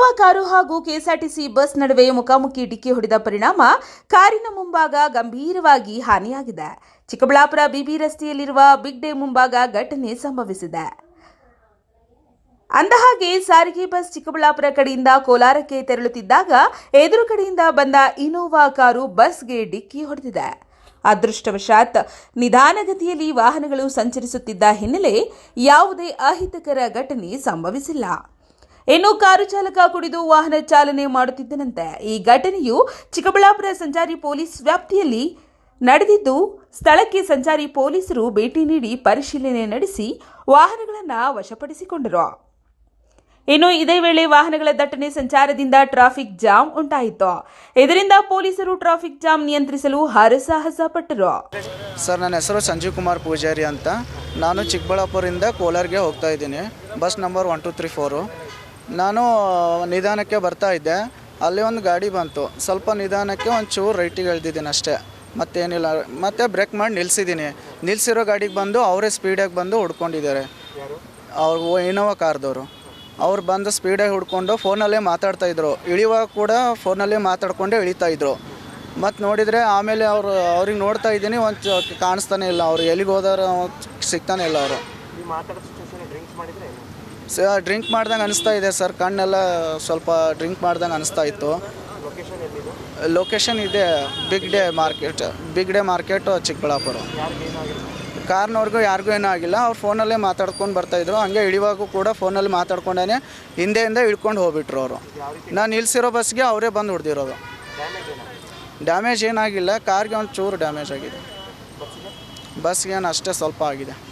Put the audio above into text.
Car ಹಾಗೂ KSRTC bus ನಡುವೆ ಮುಖಾಮುಖಿ ಡಿಕ್ಕಿ ಹೊಡೆದ ಪರಿಣಾಮ ಕಾರಿನ ಮುಂಭಾಗ ಗಂಭೀರವಾಗಿ ಹಾನಿಯಾಗಿದೆ. ಚಿಕ್ಕಬಳ್ಳಾಪುರ ಬಿಬಿ ರಸ್ತೆಯಲ್ಲಿರುವ ಬಿಗ್ ಡೇ ಮುಂಭಾಗ ಘಟನೆ ಸಂಭವಿಸಿದೆ. ಅಂದಹಾಗೆ, ಸಾರಿಗೆ ಬಸ್ ಚಿಕ್ಕಬಳ್ಳಾಪುರ ಕಡೆಯಿಂದ ಕೋಲಾರಕ್ಕೆ ತೆರಳುತ್ತಿದ್ದಾಗ ಎದುರು ಕಡೆಯಿಂದ ಬಂದ ಇನೋವಾ ಕಾರು ಬಸ್ಗೆ ಡಿಕ್ಕಿ ಹೊಡೆದಿದೆ. ಅದೃಷ್ಟವಶಾತ್, ನಿಧಾನಗತಿಯಲ್ಲಿ ವಾಹನಗಳು ಸಂಚರಿಸುತ್ತಿದ್ದ ಹಿನ್ನೆಲೆ ಯಾವುದೇ ಅಹಿತಕರ ಘಟನೆ ಸಂಭವಿಸಿಲ್ಲ. ಇನ್ನು ಕಾರು ಚಾಲಕ ಕುಡಿದು ವಾಹನ ಚಾಲನೆ ಮಾಡುತ್ತಿದ್ದನಂತೆ ಈ ಘಟನೆಯು ಚಿಕ್ಕಬಳ್ಳಾಪುರ ಸಂಚಾರಿ ಪೊಲೀಸ್ ವ್ಯಾಪ್ತಿಯಲ್ಲಿ ನಡೆದಿದ್ದು, ಸ್ಥಳಕ್ಕೆ ಸಂಚಾರಿ ಪೊಲೀಸರು ಭೇಟಿ ನೀಡಿ ಪರಿಶೀಲನೆ ನಡೆಸಿ ವಾಹನಗಳನ್ನು ವಶಪಡಿಸಿಕೊಂಡರು. ಇನ್ನು ಇದೇ ವೇಳೆ ವಾಹನಗಳ ದಟ್ಟಣೆ ಸಂಚಾರದಿಂದ ಟ್ರಾಫಿಕ್ ಜಾಮ್ ಉಂಟಾಯಿತು. ಇದರಿಂದ ಪೊಲೀಸರು ಟ್ರಾಫಿಕ್ ಜಾಮ್ ನಿಯಂತ್ರಿಸಲು ಹರಸಾಹಸ ಪಟ್ಟರು. ಸರ್, ನನ್ನ ಹೆಸರು ಸಂಜೀವ್ ಕುಮಾರ್ ಪೂಜಾರಿ ಅಂತ. ನಾನು ಚಿಕ್ಕಬಳ್ಳಾಪುರದಿಂದ ಕೋಲಾರ್ಗೆ ಹೋಗ್ತಾ ಇದ್ದೀನಿ. Bus number one two three four ನಾನು ನಿಧಾನಕ್ಕೆ ಬರ್ತಾ ಇದ್ದೆ. ಅಲ್ಲಿ ಒಂದು ಗಾಡಿ ಬಂತು. ಸ್ವಲ್ಪ ನಿಧಾನಕ್ಕೆ ಒಂದು ಚೂರು ರೈಟಿಗೆ ಎಳ್ದಿದ್ದೀನಿ ಅಷ್ಟೇ. ಮತ್ತೇನಿಲ್ಲ. ಮತ್ತೆ ಬ್ರೇಕ್ ಮಾಡಿ ನಿಲ್ಲಿಸಿದ್ದೀನಿ ನಿಲ್ಲಿಸಿರೋ ಗಾಡಿಗೆ ಬಂದು ಅವರೇ ಸ್ಪೀಡಾಗಿ ಬಂದು ಹುಡ್ಕೊಂಡಿದ್ದಾರೆ. ಅವ್ರು ಇನೋವಾ ಕಾರ್ದವರು ಅವ್ರು ಬಂದು ಸ್ಪೀಡಾಗಿ ಹುಡ್ಕೊಂಡು ಫೋನಲ್ಲೇ ಮಾತಾಡ್ತಾ ಇದ್ರು. ಇಳಿಯುವಾಗ ಕೂಡ ಫೋನಲ್ಲೇ ಮಾತಾಡ್ಕೊಂಡೇ ಇಳಿತಾ ಇದ್ರು. ಮತ್ತು ನೋಡಿದರೆ ಆಮೇಲೆ ಅವರು, ಅವ್ರಿಗೆ ನೋಡ್ತಾ ಇದ್ದೀನಿ, ಒಂದು ಕಾಣಿಸ್ತಾನೆ ಇಲ್ಲ. ಅವ್ರು ಎಲ್ಲಿಗೆ ಹೋದಾರ, ಸಿಗ್ತಾನೆ ಇಲ್ಲ ಅವರು. ಡ್ರಿಂಕ್ ಮಾಡ್ದಂಗೆ ಅನಿಸ್ತಾ ಇದೆ ಸರ್. ಕಣ್ಣೆಲ್ಲ ಸ್ವಲ್ಪ ಡ್ರಿಂಕ್ ಮಾಡ್ದಂಗೆ ಅನಿಸ್ತಾ ಇತ್ತು. ಲೊಕೇಶನ್ ಇದೆ. Big day market big day market Chikkaballapura. ಕಾರ್ನವ್ರಿಗೂ ಯಾರಿಗೂ ಏನೂ ಆಗಿಲ್ಲ. ಅವ್ರು ಫೋನಲ್ಲೇ ಮಾತಾಡ್ಕೊಂಡು ಬರ್ತಾಯಿದ್ರು ಹಂಗೆ ಇಳಿವಾಗೂ ಕೂಡ ಫೋನಲ್ಲಿ ಮಾತಾಡ್ಕೊಂಡೇ ಹಿಂದೆಯಿಂದ ಇಳ್ಕೊಂಡು ಹೋಗ್ಬಿಟ್ರು ಅವರು. ನಾನು ನಿಲ್ಸಿರೋ ಬಸ್ಗೆ ಅವರೇ ಬಂದು ಹೊಡೆದಿರೋದು. ಡ್ಯಾಮೇಜ್ ಏನಾಗಿಲ್ಲ. ಕಾರ್ಗೆ ಒಂದು ಚೂರು ಡ್ಯಾಮೇಜ್ ಆಗಿದೆ. ಬಸ್ಗೇನು ಅಷ್ಟೇ ಸ್ವಲ್ಪ ಆಗಿದೆ.